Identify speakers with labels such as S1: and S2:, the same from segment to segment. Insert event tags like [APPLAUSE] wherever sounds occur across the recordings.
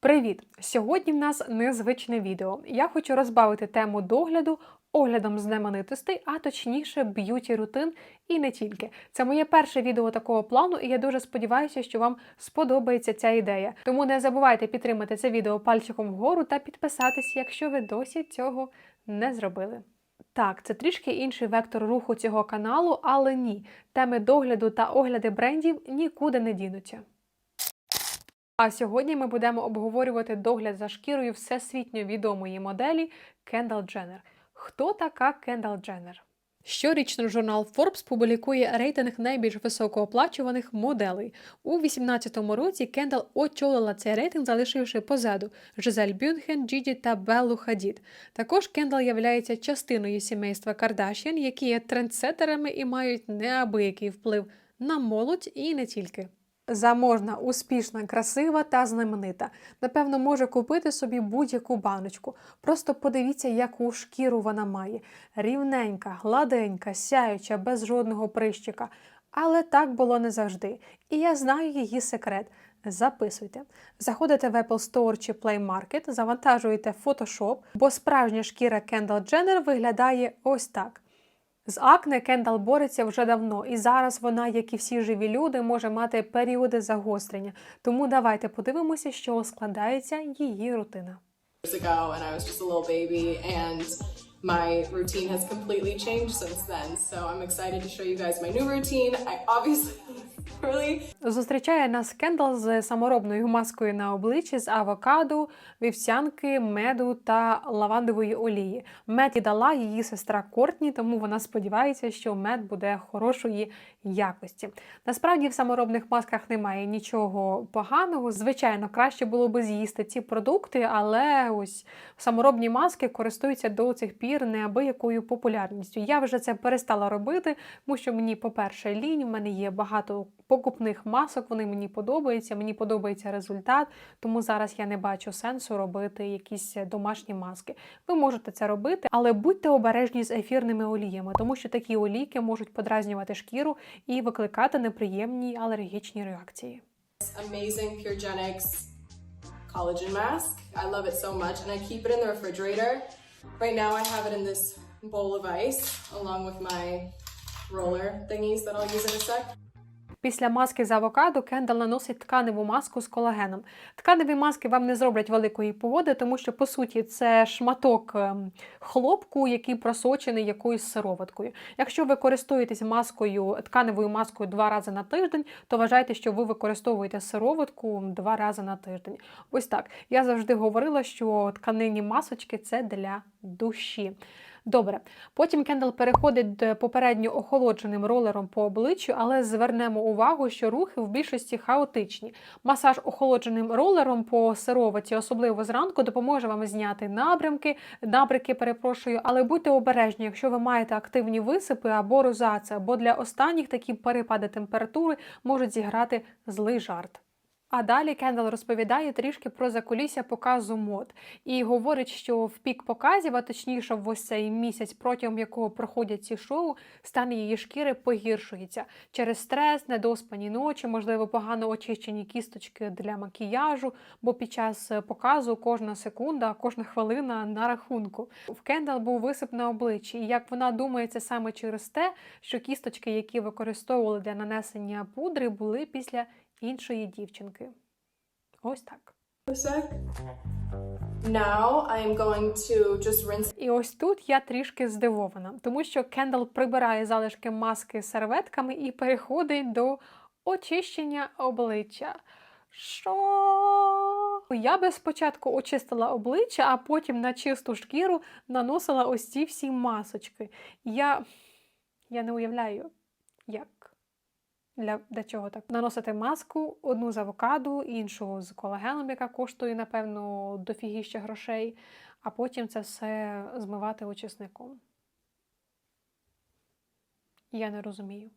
S1: Привіт! Сьогодні в нас незвичне відео. Я хочу розбавити тему догляду оглядом знаменитостей, а точніше б'юті рутин і не тільки. Це моє перше відео такого плану, і я дуже сподіваюся, що вам сподобається ця ідея. Тому не забувайте підтримати це відео пальчиком вгору та підписатись, якщо ви досі цього не зробили. Так, це трішки інший вектор руху цього каналу, але ні, теми догляду та огляди брендів нікуди не дінуться. А сьогодні ми будемо обговорювати догляд за шкірою всесвітньо відомої моделі Кендал Дженнер. Хто така Кендал Дженнер? Щорічно журнал Forbes публікує рейтинг найбільш високооплачуваних моделей. У 2018 році Кендал очолила цей рейтинг, залишивши позаду Жизель Бюнхен, Джіджі та Беллу Хадід. Також Кендал являється частиною сімейства Кардашян, які є трендсетерами і мають неабиякий вплив на молодь і не тільки. Заможна, успішна, красива та знаменита. Напевно, може купити собі будь-яку баночку. Просто подивіться, яку шкіру вона має. Рівненька, гладенька, сяюча, без жодного прищика. Але так було не завжди. І я знаю її секрет. Записуйте. Заходите в Apple Store чи Play Market, завантажуєте Photoshop, бо справжня шкіра Kendall Jenner виглядає ось так. З акне Кендал бореться вже давно, і зараз вона, як і всі живі люди, може мати періоди загострення. Тому давайте подивимося, що складається її рутина.
S2: My routine has completely changed since then. So I'm excited to show you guys my new routine. I obviously [LAUGHS]
S1: Зустрічає нас Кендал з саморобною маскою на обличчі з авокадо, вівсянки, меду та лавандової олії. Мед і дала її сестра Кортні, тому вона сподівається, що мед буде хорошої якості. Насправді в саморобних масках немає нічого поганого. Звичайно, краще було би з'їсти ці продукти, але ось саморобні маски користуються до цих пір неабиякою популярністю. Я вже це перестала робити, тому що мені, по-перше, лінь, в мене є багато покупних масок, вони мені подобаються, мені подобається результат, тому зараз я не бачу сенсу робити якісь домашні маски. Ви можете це робити, але будьте обережні з ефірними оліями, тому що такі олійки можуть подразнювати шкіру і викликати неприємні алергічні реакції.
S2: amazing Puregenics collagen mask. I love it so much and I keep it in the refrigerator. Right now I have it in this bowl of ice along with my roller thingies that I'll use in a sec.
S1: Після маски з авокадо Кендал наносить тканеву маску з колагеном. Тканеві маски вам не зроблять великої погоди, тому що, по суті, це шматок ем, хлопку, який просочений якоюсь сироваткою. Якщо ви користуєтесь маскою, тканевою маскою два рази на тиждень, то вважайте, що ви використовуєте сироватку два рази на тиждень. Ось так. Я завжди говорила, що тканинні масочки це для душі. Добре, потім Кендал переходить попередньо охолодженим ролером по обличчю, але звернемо увагу, що рухи в більшості хаотичні. Масаж охолодженим ролером по сироваті, особливо зранку, допоможе вам зняти набрямки, набряки, перепрошую, але будьте обережні, якщо ви маєте активні висипи або розаци, бо для останніх такі перепади температури можуть зіграти злий жарт. А далі Кендал розповідає трішки про закулісся показу мод. І говорить, що в пік показів, а точніше в ось цей місяць, протягом якого проходять ці шоу, стан її шкіри погіршується. Через стрес, недоспані ночі, можливо, погано очищені кісточки для макіяжу, бо під час е, показу кожна секунда, кожна хвилина на рахунку. В Кендал був висип на обличчі, і як вона думає, це саме через те, що кісточки, які використовували для нанесення пудри, були після іншої дівчинки. Ось так.
S2: Now I am going to just rinse
S1: І ось тут я трішки здивована, тому що Кендал прибирає залишки маски серветками і переходить до очищення обличчя. Що? Я би спочатку очистила обличчя, а потім на чисту шкіру наносила ось ці всі масочки. Я, я не уявляю, як. Для, для чого так? Наносити маску, одну з авокадо, іншу з колагеном, яка коштує, напевно, дофігіще грошей, а потім це все змивати очисником. Я не розумію.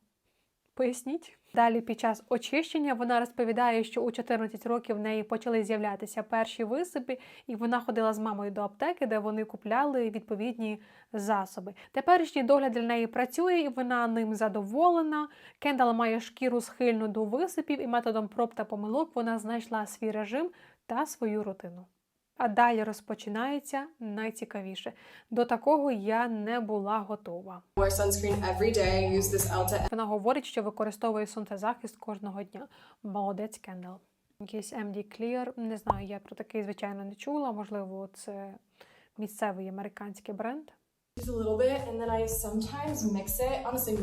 S1: Поясніть. Далі, під час очищення, вона розповідає, що у 14 років в неї почали з'являтися перші висипи, і вона ходила з мамою до аптеки, де вони купляли відповідні засоби. Теперішній догляд для неї працює, і вона ним задоволена. Кендал має шкіру схильну до висипів, і методом проб та помилок вона знайшла свій режим та свою рутину. А далі розпочинається найцікавіше. До такого я не була готова. Вона говорить, що використовує сонцезахист кожного дня. Молодець Кендал. Якийсь MD Clear. Не знаю, я про такий, звичайно, не чула. Можливо, це місцевий американський бренд.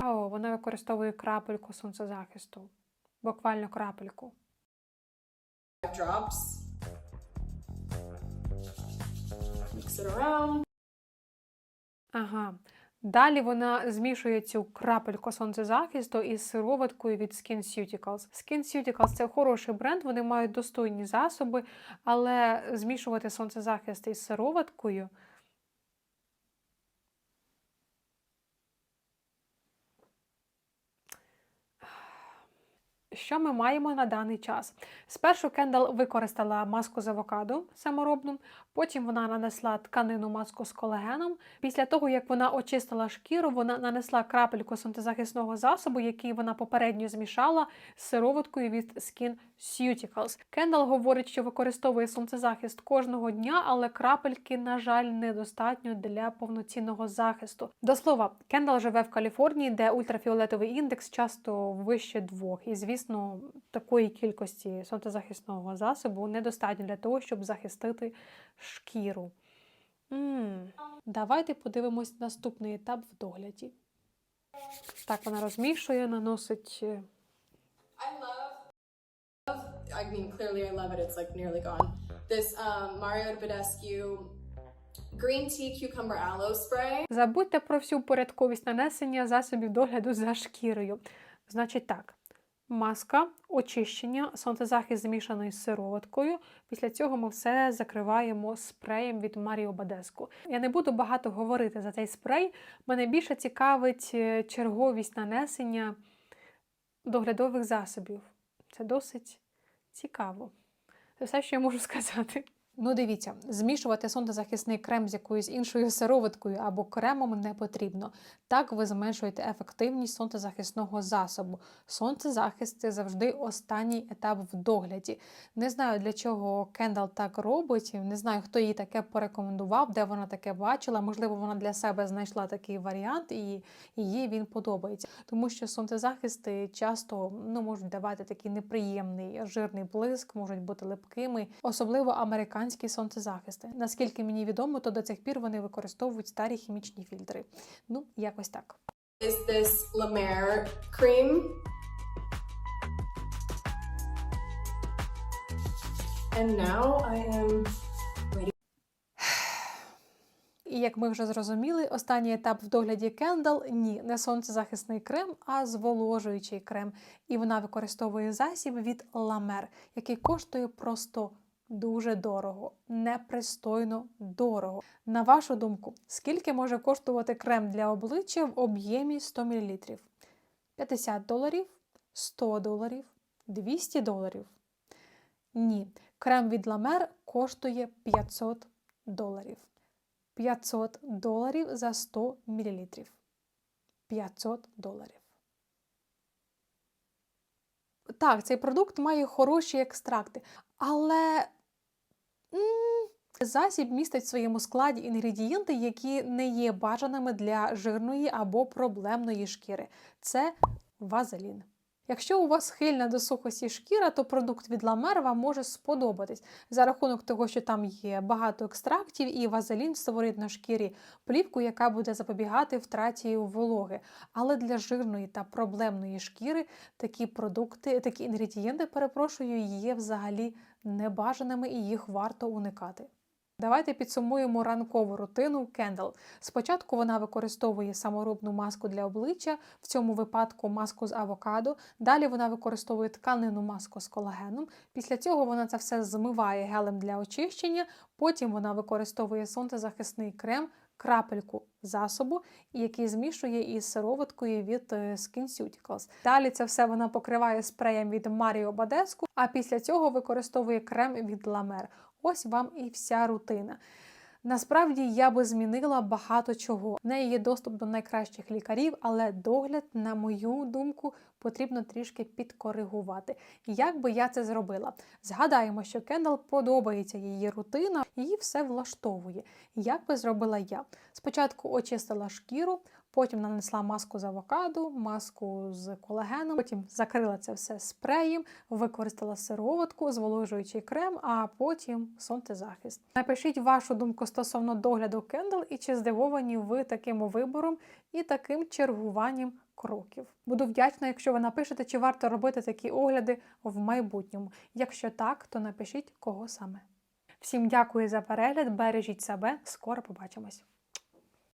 S1: О, вона використовує крапельку сонцезахисту. Буквально крапельку.
S2: drops. It around.
S1: Ага. Далі вона змішує цю крапельку сонцезахисту із сироваткою від SkinCeuticals. SkinCeuticals – це хороший бренд, вони мають достойні засоби, але змішувати сонцезахист із сироваткою Що ми маємо на даний час? Спершу Кендал використала маску з авокадо саморобну, потім вона нанесла тканину маску з колагеном. Після того, як вона очистила шкіру, вона нанесла крапельку сонцезахисного засобу, який вона попередньо змішала з сироваткою від Skin Cuticals. Кендал говорить, що використовує сонцезахист кожного дня, але крапельки, на жаль, недостатньо для повноцінного захисту. До слова, Кендал живе в Каліфорнії, де ультрафіолетовий індекс часто вище двох. І, звісно, такої кількості сонцезахисного засобу недостатньо для того, щоб захистити шкіру. м Давайте подивимось наступний етап в догляді. Так, вона розмішує, наносить. е.
S2: I mean, clearly, I love it. It's like nearly gone. This um, Mario Badescu green tea cucumber aloe spray.
S1: Забудьте про всю порядковість нанесення засобів догляду за шкірою. Значить так. Маска, очищення, сонцезахист змішаний з сироваткою. Після цього ми все закриваємо спреєм від Маріо Бадеску. Я не буду багато говорити за цей спрей. Мене більше цікавить е, черговість нанесення доглядових засобів. Це досить цікаво. Це все, що я можу [LAUGHS] сказати. Ну, дивіться, змішувати сонцезахисний крем з якоюсь іншою сироваткою або кремом не потрібно. Так ви зменшуєте ефективність сонцезахисного засобу. Сонцезахист це завжди останній етап в догляді. Не знаю, для чого Кендал так робить. Не знаю, хто їй таке порекомендував, де вона таке бачила. Можливо, вона для себе знайшла такий варіант, і їй він подобається. Тому що сонцезахисти часто ну, можуть давати такий неприємний жирний блиск, можуть бути липкими, особливо американські сонцезахисти. Наскільки мені відомо, то до цих пір вони використовують старі хімічні фільтри. Ну, якось так.
S2: Is this La Mer cream? And now I am [SIGHS]
S1: І як ми вже зрозуміли, останній етап в догляді Кендал ні, не сонцезахисний крем, а зволожуючий крем. І вона використовує засіб від Ламер, який коштує просто дуже дорого, непристойно дорого. На вашу думку, скільки може коштувати крем для обличчя в об'ємі 100 мл? 50 доларів, 100 доларів, 200 доларів? Ні, крем від Ламер коштує 500 доларів. 500 доларів за 100 мл. 500 доларів. Так, цей продукт має хороші екстракти, але засіб містить в своєму складі інгредієнти, які не є бажаними для жирної або проблемної шкіри. Це вазелін. Якщо у вас схильна до сухості шкіра, то продукт від Ламер вам може сподобатись за рахунок того, що там є багато екстрактів, і вазелін створить на шкірі плівку, яка буде запобігати втраті вологи. Але для жирної та проблемної шкіри такі продукти, такі інгредієнти, перепрошую, є взагалі небажаними і їх варто уникати. Давайте підсумуємо ранкову рутину Кендал. Спочатку вона використовує саморобну маску для обличчя, в цьому випадку маску з авокадо. Далі вона використовує тканину маску з колагеном. Після цього вона це все змиває гелем для очищення. Потім вона використовує сонцезахисний крем, крапельку засобу, який змішує із сироваткою від е, SkinCeuticals. Далі це все вона покриває спреєм від Маріо Бадеску, а після цього використовує крем від Ламер. Ось вам і вся рутина. Насправді я би змінила багато чого. В неї є доступ до найкращих лікарів, але догляд, на мою думку, потрібно трішки підкоригувати. Як би я це зробила? Згадаємо, що Кендал подобається її рутина, її все влаштовує. Як би зробила я? Спочатку очистила шкіру, потім нанесла маску з авокадо, маску з колагеном, потім закрила це все спреєм, використала сироватку, зволожуючий крем, а потім сонцезахист. Напишіть вашу думку стосовно догляду Кендал і чи здивовані ви таким вибором і таким чергуванням кроків. Буду вдячна, якщо ви напишете, чи варто робити такі огляди в майбутньому. Якщо так, то напишіть кого саме. Всім дякую за перегляд, бережіть себе, скоро побачимось.